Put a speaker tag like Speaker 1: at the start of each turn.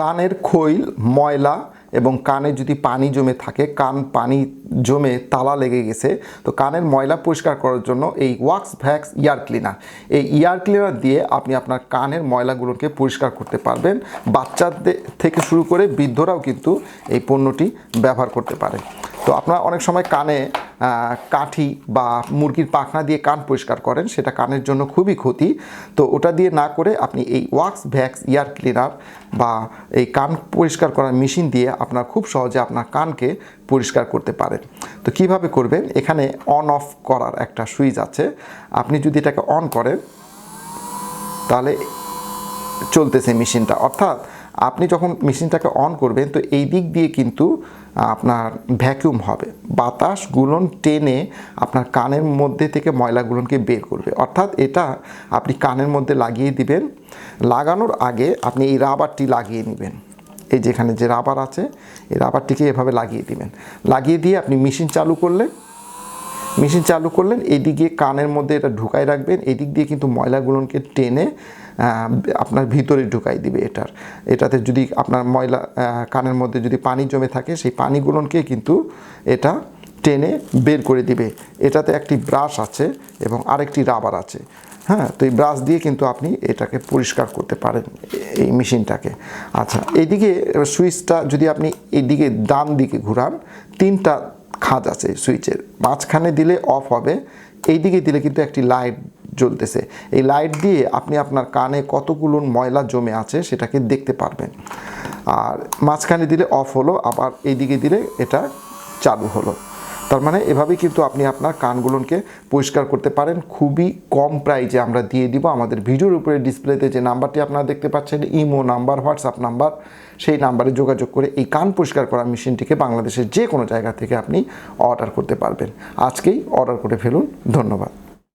Speaker 1: কানের খৈল, ময়লা এবং কানে যদি পানি জমে থাকে, কান পানি জমে তালা লেগে গেছে, তো কানের ময়লা পরিষ্কার করার জন্য এই ওয়াক্স ভ্যাক্স ইয়ার ক্লিনার এই ইয়ার ক্লিনার দিয়ে আপনি আপনার কানের ময়লাগুলোকে পরিষ্কার করতে পারবেন। বাচ্চাদের থেকে শুরু করে বৃদ্ধরাও কিন্তু এই পণ্যটি ব্যবহার করতে পারে। তো আপনারা অনেক সময় কানে কাঠি বা মুরগির পাখনা দিয়ে কান পরিষ্কার করেন, সেটা কানের জন্য খুবই ক্ষতি। তো ওটা দিয়ে না করে আপনি এই ওয়াক্স ভ্যাক্স ইয়ার ক্লিনার বা এই কান পরিষ্কার করার মেশিন দিয়ে আপনার খুব সহজে আপনার কানকে পরিষ্কার করতে পারেন। তো কীভাবে করবেন? এখানে অন অফ করার একটা সুইচ আছে। আপনি যদি এটাকে অন করেন, তাহলে চলতেছে মেশিনটা। অর্থাৎ আপনি যখন মেশিনটাকে অন করবেন, তো এই দিক দিয়ে কিন্তু আপনার ভ্যাকিউম হবে। বাতাসগুলোন টেনে আপনার কানের মধ্যে থেকে ময়লাগুলোকে বের করবে। অর্থাৎ এটা আপনি কানের মধ্যে লাগিয়ে দিবেন। লাগানোর আগে আপনি এই রাবারটি লাগিয়ে নেবেন। এই যেখানে যে রাবার আছে, এই রাবারটিকে এভাবে লাগিয়ে দিবেন। লাগিয়ে দিয়ে আপনি মেশিন চালু করলে মেশিন চালু করলেন এদিকে কানের মধ্যে এটা ঢুকাই রাখবেন। এদিক দিয়ে কিন্তু ময়লাগুলোকে টেনে আপনার ভিতরে ঢুকাই দিবে এটার। এটাতে যদি আপনার ময়লা কানের মধ্যে যদি পানি জমে থাকে, সেই পানিগুলোকে কিন্তু এটা টেনে বের করে দিবে। এটাতে একটি ব্রাশ আছে এবং আরেকটি রাবার আছে। হ্যাঁ তো এই ব্রাশ দিয়ে কিন্তু আপনি এটাকে পরিষ্কার করতে পারেন এই মেশিনটাকে। আচ্ছা এইদিকে সুইচটা যদি আপনি এইদিকে ডান দিকে ঘুরান, তিনটা খাঁজ আছে সুইচের। মাঝখানে দিলে অফ হবে এই দিকে দিলে কিন্তু একটি লাইট জ্বলতেছে। এই লাইট দিয়ে আপনি আপনার কানে কতগুলো ময়লা জমে আছে সেটাকে দেখতে পারবেন। আর মাঝখানে দিলে অফ হলো, আবার এই দিকে দিলে এটা চালু হলো। তার মানে এভাবেই কিন্তু আপনি আপনার কানগুলোকে পরিষ্কার করতে পারেন। খুবই কম প্রাইজে আমরা দিয়ে দিব। আমাদের ভিডিওর উপরে ডিসপ্লেতে যে নাম্বারটি আপনারা দেখতে পাচ্ছেন, ইমো নাম্বার, হোয়াটসঅ্যাপ নাম্বার, সেই নাম্বারে যোগাযোগ করে এই কান পরিষ্কার করা মেশিনটিকে বাংলাদেশের যে কোনো জায়গা থেকে আপনি অর্ডার করতে পারবেন। আজকেই অর্ডার করে ফেলুন। ধন্যবাদ।